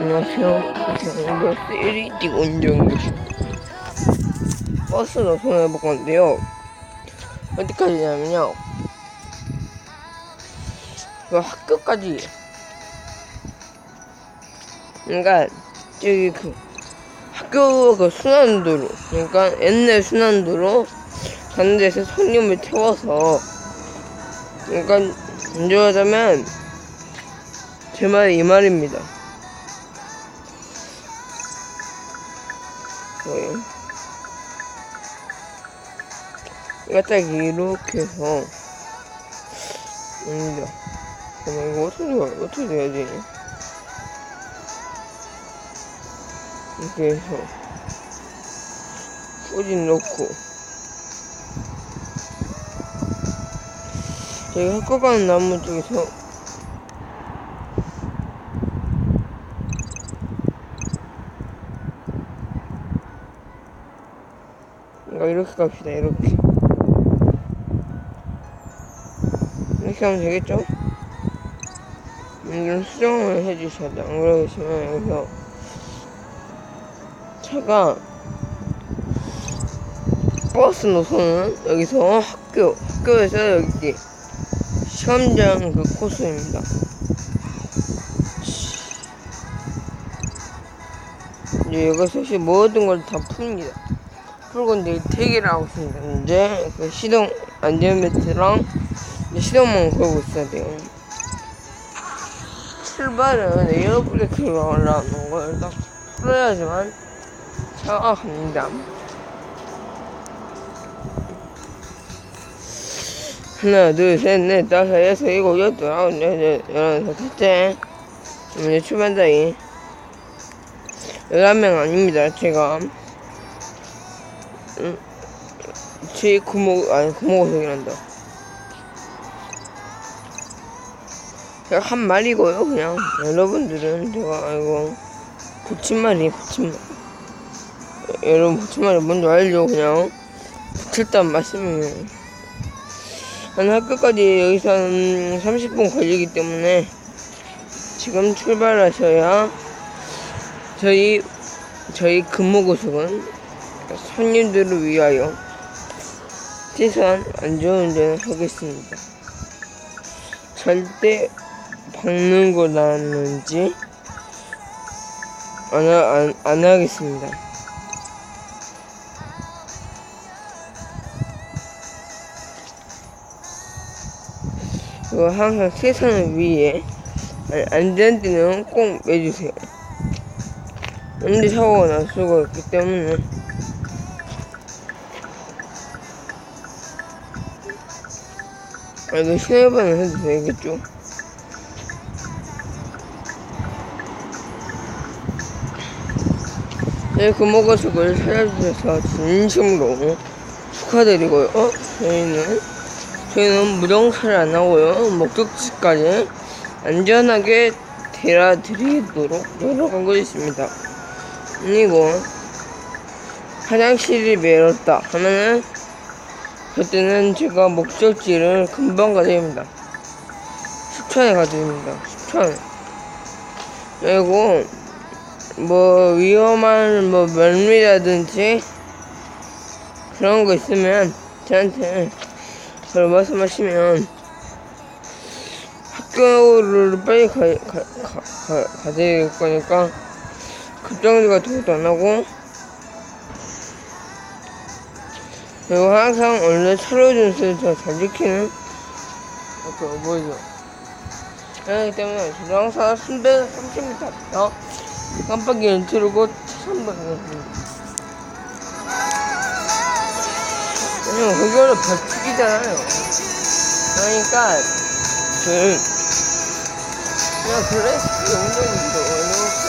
안녕하세요. 버스 1위 뛰고 운전입니다. 버스 노선을 해볼 건데요. 어디까지냐면요. 그 학교까지. 그러니까 저기 그 학교 그 순환도로 그러니까 옛날 순환도로 가는 데서 손님을 태워서 그러니까 운전하자면 제 말이 이 말입니다. 이거 딱 이렇게 해서 옵니다. 그럼 이거 어떻게 어떻게 해야 되지? 이렇게 해서 후진 넣고 저기 학교 가는 나무 쪽에서 이렇게 갑시다 이렇게 이렇게 하면 되겠죠? 이런 수정을 해주셔야 돼요 안 그러시면 여기서 차가 버스 노선은 여기서 학교 학교에서 여기 시험장 그 코스입니다 이제 시 모든 걸 다 풉니다 풀고 이제 대기를 하고 있습니다. 이제 그 시동 안전벨트랑 이제 시동만 걸고 있어야 돼요. 출발은 에어브레이크를 올라오는 걸 딱 풀어야지만 차가 갑니다. 하나, 둘, 셋, 넷, 다섯, 여섯, 일곱, 여덟, 아홉, 열, 열, 열한, 셋째. 이제 출발자이. 열한 명 아닙니다, 제가. 응. 제 구멍 아니 구멍호석이란다. 제가 한 말이고요, 그냥 여러분들은 제가 알고 고친말이 고친말. 여러분 고친말이 뭔지 알죠, 그냥 붙였단 말씀이에요. 한 학교까지 여기서 한 30분 걸리기 때문에 지금 출발하셔야 저희 저희 근무고속은 손님들을 위하여 최소한 안전운전을 하겠습니다. 절대 박는 거라는지 안, 하- 안, 안 하겠습니다. 그리고 항상 세상을 위해 안- 안전띠는 꼭 매주세요. 언제 사고가 날 수가 있기 때문에 아, 이거 신호번호 해도 되겠죠? 네, 금호고속을 찾아주셔서 진심으로 축하드리고요. 어? 저희는, 저희는 무정차를 안 하고요. 목적지까지 안전하게 데려드리도록 노력하고 있습니다. 그리고 화장실이 메었다 하면은 그때는 제가 목적지를 금방 가드립니다. 숙천에 가드립니다. 숙천. 그리고 뭐 위험한 뭐 멀미라든지 그런 거 있으면 저한테 바로 말씀하시면 학교를 빨리 가, 가, 가, 가, 가드릴 거니까 급정지가 도도 안 하고 그리고 항상 원래 차로 준수를 잘 지키는 그 뭐죠 그렇기 때문에 저도 항상 330m 앞에서 깜빡이를 틀고 차선방을 합니다 왜냐면 그거를 벌칙이잖아요. 그러니까 그 그냥 그래서 운동이도 이렇게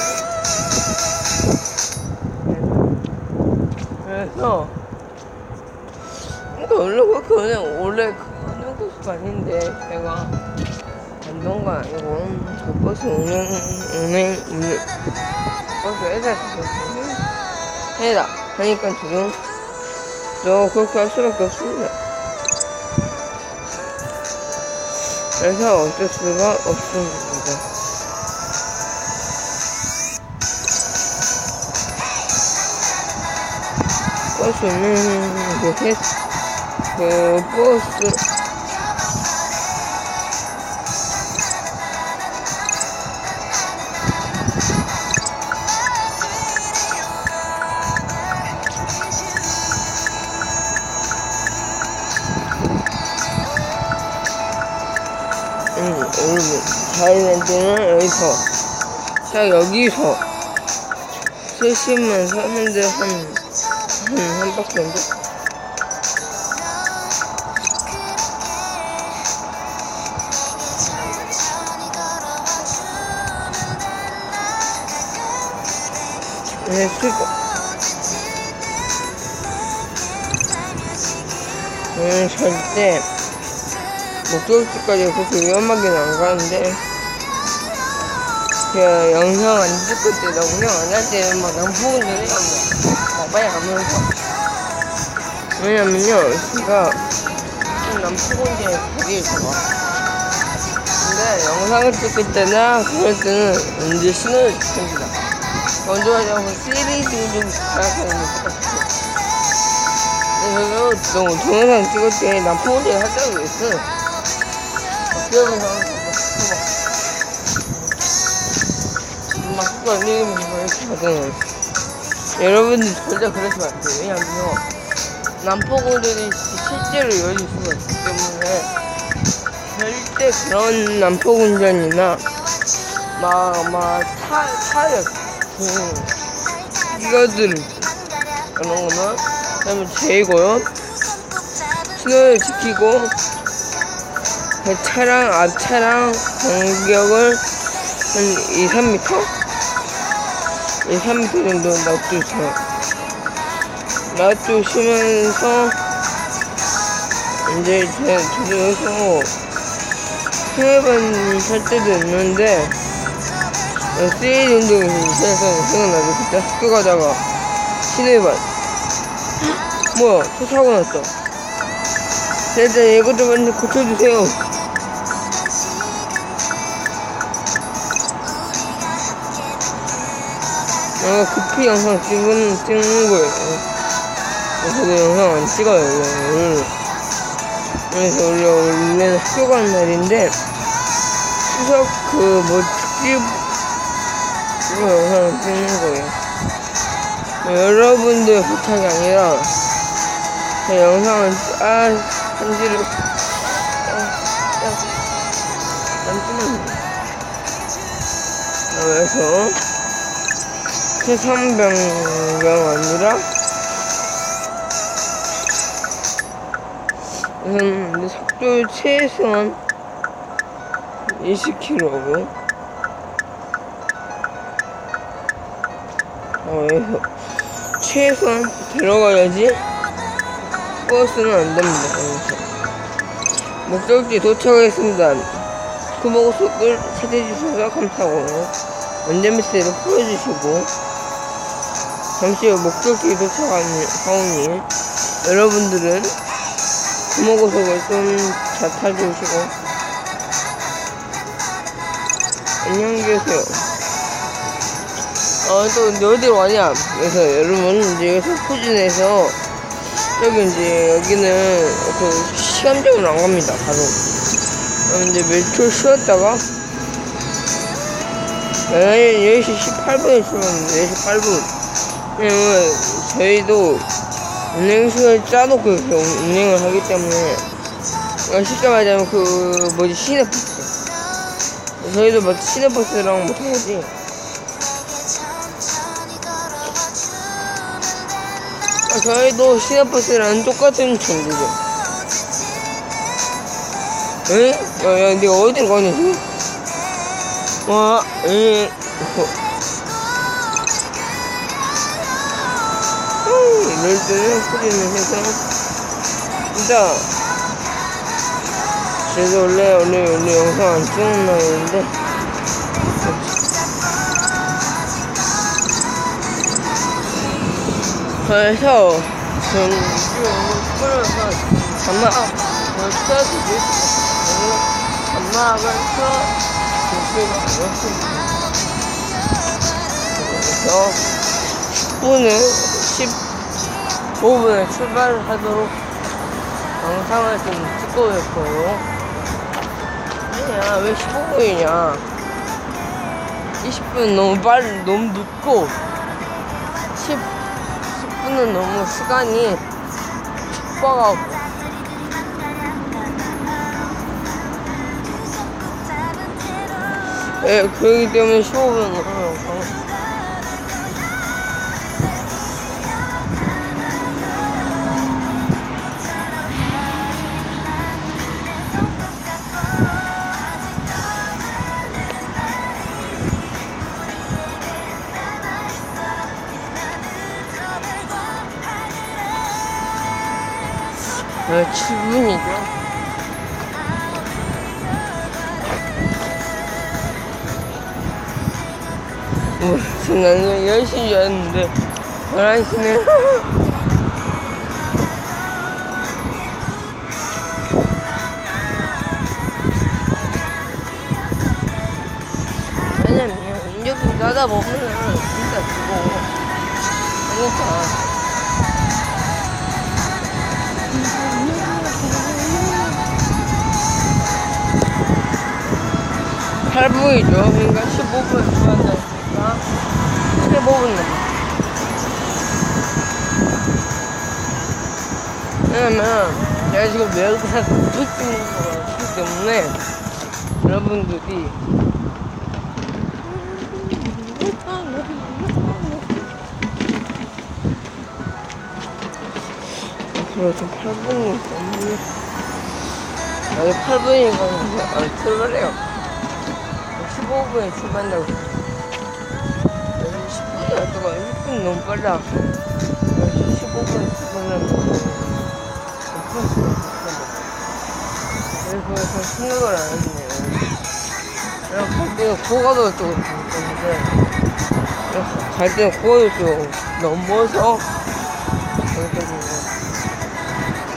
그래서 그러니까 원래 그렇게 그냥 원래 그런 코스가 아닌데 제가 건 아니고 그 버스 운행 운행 운행 그렇게 회사에서 해라. 그러니까 지금 너 그렇게 할 수밖에 없습니다. 그래서 어쩔 수가 없습니다. 버스는 그, 그 버스 다이랜드는 여기서, 딱 여기서, 쓰시면 사는데 한, 한, 한 바퀴 정도? 네, 수고. 음, 절대, 목적지까지 그렇게 위험하게는 안 가는데, 제가 영상 안 찍을 때, 나 운영 안할 때는 막 남포 운전해요. 막 빨리 가면서. 왜냐면요, 제가 좀 남포 운전에 되게 좋아. 근데 영상을 찍을 때나 그럴 때는 이제 신호를 지킵니다. 먼저 하자고 시리즈 좀 같아요. 그래서 또 동영상 찍을 때 남포 운전을 하자고 했어요. 기억은 그거 아니면 이렇게 하잖아. 여러분들 절대 안 돼요. 왜냐면요. 남포공들이 실제로 열릴 수가 있기 때문에 절대 그런 남포운전이나 막막타 타력 그 이거들 그런 거는 그다음에 제이고요. 신호를 지키고 그 차량 앞 차량 간격을 한 2, 3m? 2, 3m 정도 놔두세요. 놔두시면서 이제 제 저기서 신호반 살 때도 있는데 세일 운동에서 있어서 생각나죠. 그때 학교 가다가 신호반 뭐야 또 사고 났어. 일단 이것 좀 먼저 고쳐주세요. 내가 급히 영상 찍은, 찍는 거예요. 저도 영상 안 찍어요, 원래. 그래서 원래, 원래는 학교 가는 날인데, 추석 그, 뭐, 특집으로 영상을 찍는 거예요. 여러분들 부탁이 아니라, 제 영상을, 아, 편지를, 아, 야, 잠시만요. 그래서, 최선병경 아니라? 음, 속도 최소한 20km고 어, 그래서 최소한 들어가야지. 버스는 안 됩니다. 그래서. 목적지 도착하겠습니다. 구멍속을 찾아주셔서 감사하고 안전미스를 풀어주시고 잠시 후 목적지에 도착한 하오니 여러분들은 구멍고속을 좀잘 타주시고 안녕히 계세요. 어, 또 근데 어디로 가냐? 그래서 여러분 이제 여기서 포진해서 여기 이제 여기는 그 시간적으로 안 갑니다. 바로. 그럼 이제 몇초 쉬었다가 10시 18분에 출발합니다. 10시 8분. 왜냐면 저희도 운행수를 짜놓고 이렇게 운행을 하기 때문에 쉽게 말하자면 그 뭐지 시내버스 저희도 뭐 시내버스랑 못하지 아, 저희도 시내버스랑 똑같은 정도죠 응? 야, 야, 네가 어디로 가냐, 지금? 와, 응. 때는 소리는 해서 진짜 그래서 원래 원래 원래 영상 안 찍는 날인데 그래서 전 지금 끌어서 잔막 써도 되겠어요 잔막을 써 조수가 되었습니다 그래서 10분은 10 15분에 출발을 하도록 영상을 좀 찍고 있고요. 아니야, 왜 15분이냐? 20분 너무 빨리, 너무 늦고, 10, 10분은 너무 시간이 촉박하고, 예, 그러기 때문에 15분 너무 나는 10시인 줄 알았는데, 11시네. 왜냐면, 인력도 자다 보면은 진짜 죽어. 그러니까. 8분이죠. 그러니까 15분 주한다 했으니까 15분 남았 왜냐면 제가 지금 외국에서 거가 있기 때문에 여러분들이 그리고 좀 8분이 너무 아니 8분이니까 안 출발해요. 15분에 출발한다고 10분이 안 떠가 1분 너무 빨라 15분에 출발하면 그래서 생각을 안 했네요. 그냥 갈 때는 고가도 좀 있는데 갈 때는 고가도 좀 넘어서 그래가지고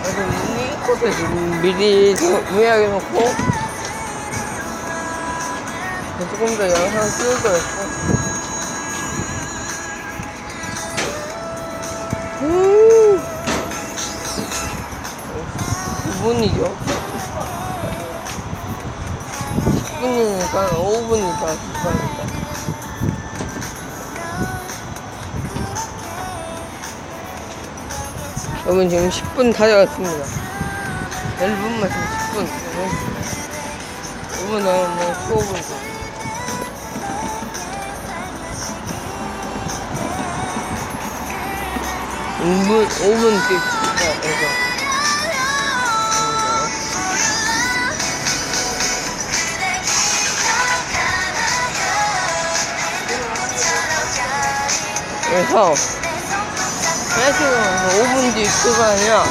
그래서 미니 코트 좀 미리 예약해 놓고 조금 더 영상 찍을 거였고 9분이죠? 10분이니까 5분이니까 10분이니까. 여러분 지금 10분 다녀갔습니다. 1분만 지금 10분. 5분 남으면 15분 5분, 5분 뒤에 출발해서. 그래서, 하여튼 5분 뒤에 출발하냐?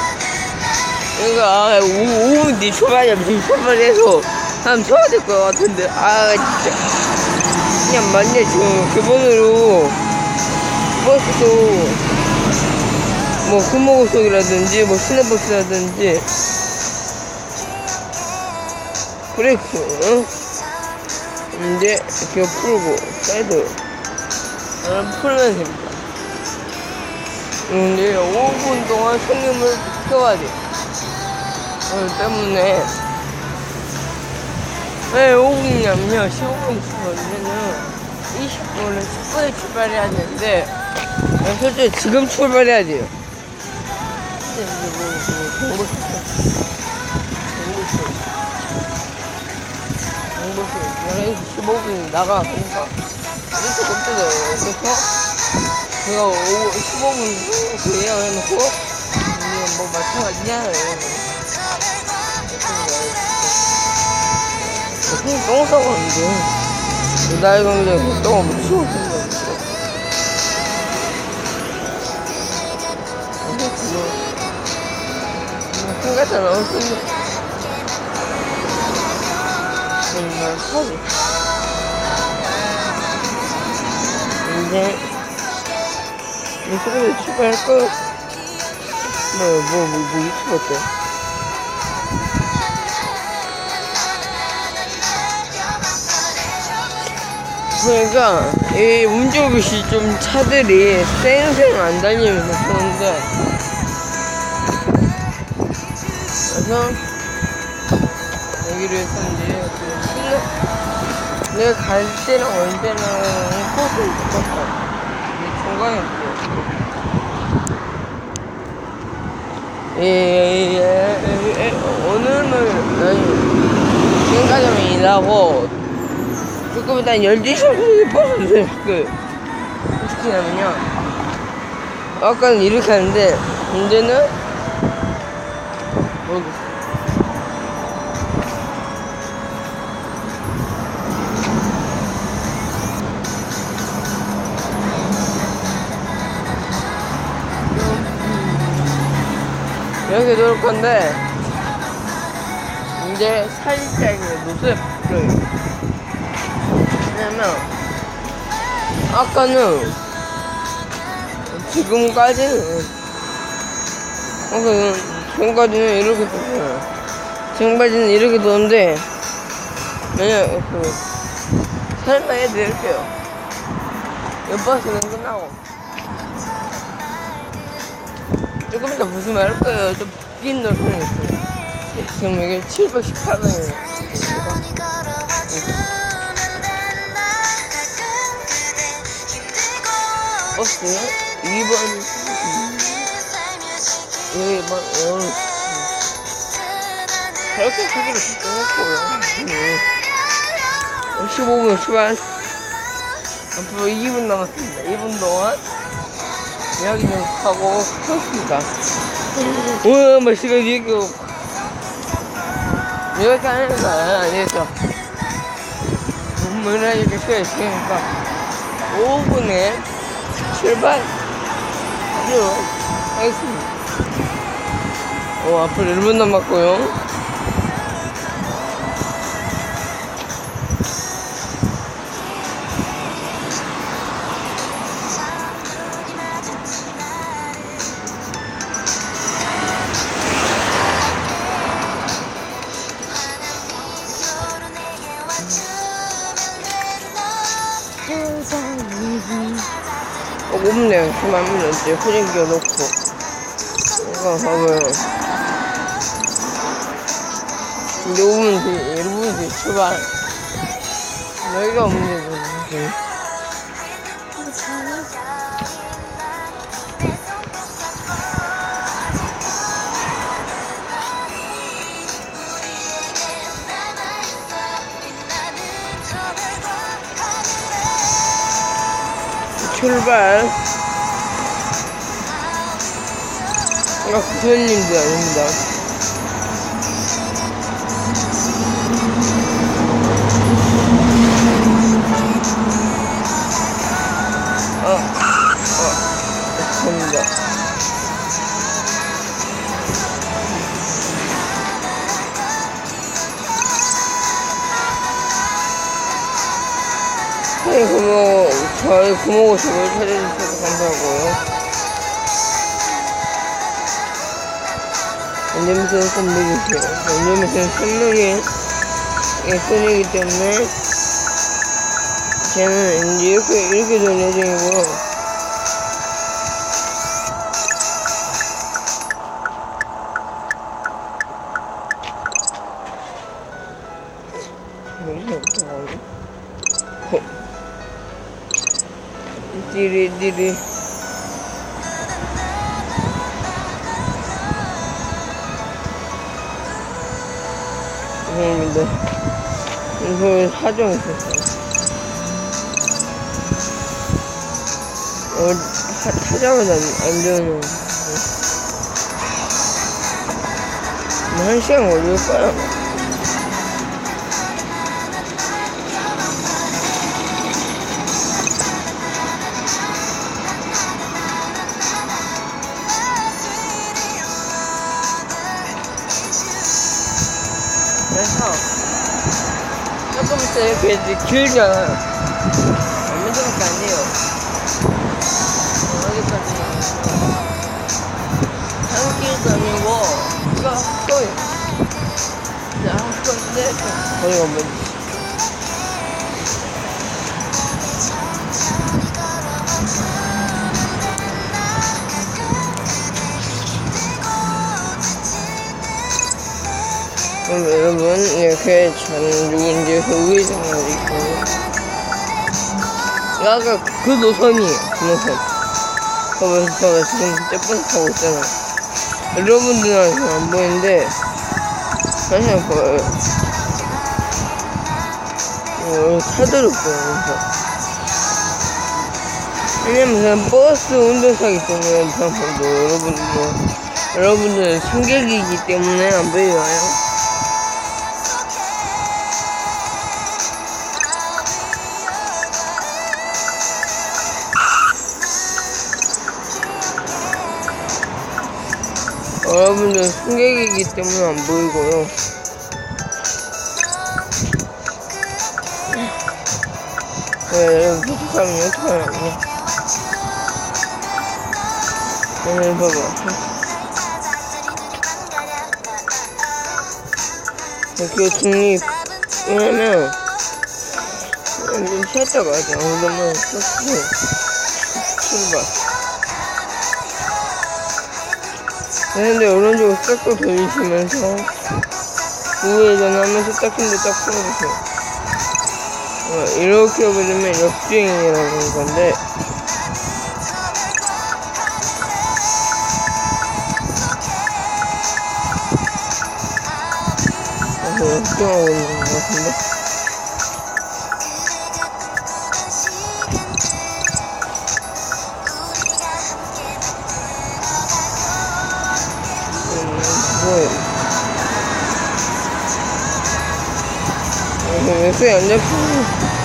그러니까, 5, 분 뒤에 출발하면 지금 출발해서, 한번 쳐야 될 것 같은데, 아, 진짜. 그냥 만약 지금. 기본으로, 버스도, 뭐 금호고속이라든지 뭐 시내버스라든지. 브레이크 응? 이제 이렇게 풀고 사이드. 아, 풀면 됩니다 근데 5분 동안 손님을 태워야 돼 그렇기 때문에 왜 5분이냐면요 15분 출발이면은 20분에 10분에 출발해야 되는데 솔직히 지금 출발해야 돼요 이제 뭐, 뭐, 정보수. 정보수. 정보수. 11시 15분이 나가. 그러니까. 일찍 깜짝이야. 그래서, 제가 오후 15분 그 예약을 해놓고, 이제 뭐 마찬가지냐, 그냥 똥 싸고 있는데. 나이 강제 똥을 못 치웠는데. 생각잖아. 정말 커지. 이제 유튜브에 출발할 거. 뭐, 뭐, 뭐, 뭐 유튜브 어때? 그러니까 이 운전급이 좀 차들이 쌩쌩 안 달리면서 그런데 그래서 그 신나 내가 갈 때랑 올 때는 코스를 바꿨어. 근데 중간에 없어. 예, 예, 예, 예, 오늘은 지금까지만 일하고 조금 이따 12시에 버스를 그 하냐면요. 아까는 이렇게 하는데 문제는 모르겠어요 이렇게 건데 이제 살짝 노트에 바뀌어요. 왜냐면 아까는 지금까지는 아까 지금까지는 이렇게 뒀어요 지금까지는 이렇게 뒀는데 왜냐 그 설명해 드릴게요. 옆버스는 끝나고 조금 이따 무슨 말 할 거예요? 좀 바뀐 노선이 있어요. 지금 이게 718원이에요. 버스는 2번 2번 어, 그렇게 크기로 바꿔놓고요. 15분 출발 앞으로 2분 남았습니다. 2분 동안 이야기 좀 하고 하겠습니다. 우와 맛있게 이거 이렇게 하는 거 아니겠어 문문을 이렇게 써 있으니까 5분에 출발 하도록 하겠습니다. 어 앞으로 1분 남았고요 이제 후진기 넣고. 이거 봐봐요. 이제 5분 뒤, 1분 뒤 출발. 여기가 없네, 지금. 출발. 아, 부처님도 아닙니다. 어, 어, 됩니다. 구모, 저희 구모고식을 찾아주셔서 감사하고 요. 안녕하세요, 선물이세요. 안녕하세요, 선물이 예쁜이기 때문에 저는 이제 이렇게, 이렇게 나오지? 어. 디리디리. 사정이 있었어요. 어, 하, 찾아보면 안, 안 되는. 뭐, 한 시간 걸릴까요? 이렇게 이제 길잖아요. 얼마 정도밖에 안 돼요. 어, 여기까지. 한 길도 아니고. 자, 학교인데, 거기가 뭐 여러분 이렇게 전주 이제 우회전을 있고. 아까 그 노선이에요 그 노선. 제가 지금 jet버스 타고 있잖아. 여러분들한테 안 보이는데 다시 한번 봐요. 어, 차들을 보여요 왜냐면 그냥 버스 운전사기 때문에 여러분들. 여러분들 승객이기 때문에 안 보여요 때문에 안 보이고요. 네, 여러분 부족하면 어떡하냐고. 오늘 봐봐. 이렇게 중립, 왜냐면, 좀 쉬었다 가야 돼. 그러면, 출발. 근데 오른쪽으로 싹도 돌리시면서 우회전하면서 딱 근데 딱 풀어주세요. 어, 이렇게 보면 역주행이라는 건데 그래서 역주행하고 있는 것 같은데 왜 수이 안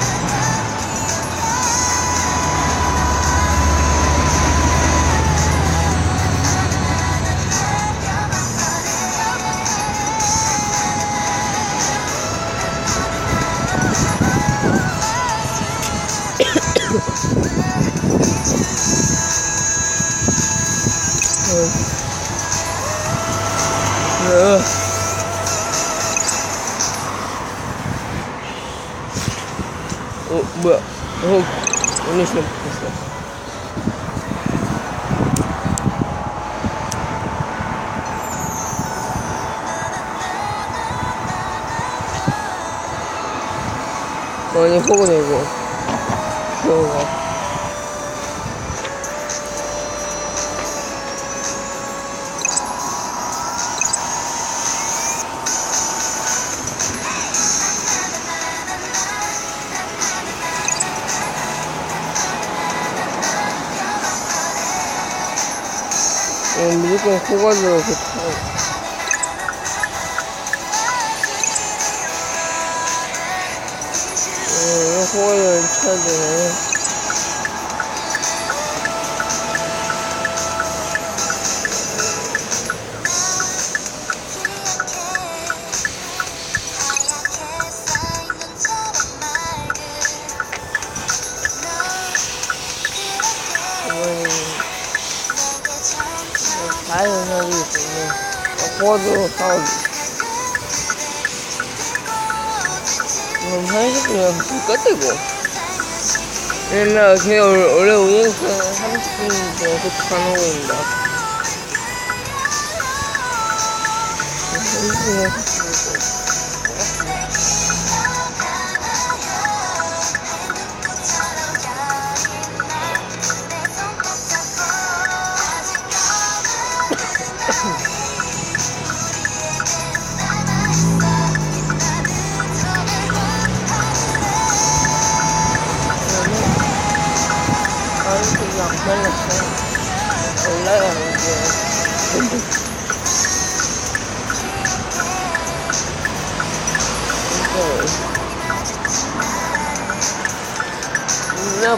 뭐야? 어, 오늘 시험 붙었어. 아니, 보고 내고. 보고. 어, 무조건 코가지고 그. 어, 코가지고 쳐야 되네. 자연하기 때문에 코가지고 타고. 그럼 한식 그냥 똑같고. 왜냐면 걔 원래 운행선 30분 동안 도착하는 거입니다. 30분에 30분.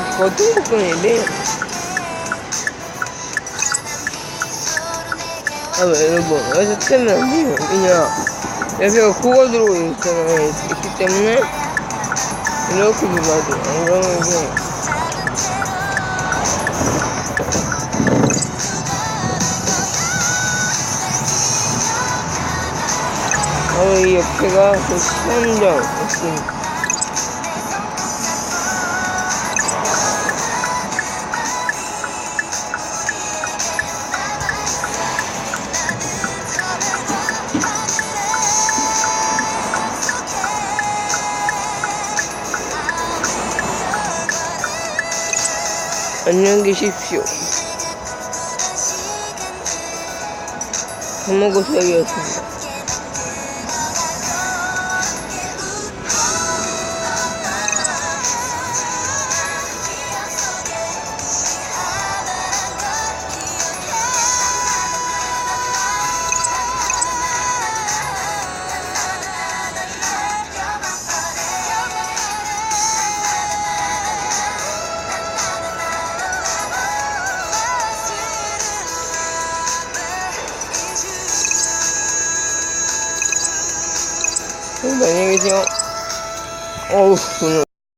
나 버튼 복근인데. 아, 왜, 여러분. 안 돼요. 그냥, 옆에가 코가 들어오고 있잖아요. 있기 때문에, 이렇게 돼요. 안 그러면 이제, 바로 이 옆에가 그 수영장 있습니다. 안녕히 계십시오. 한모고생이었습니다.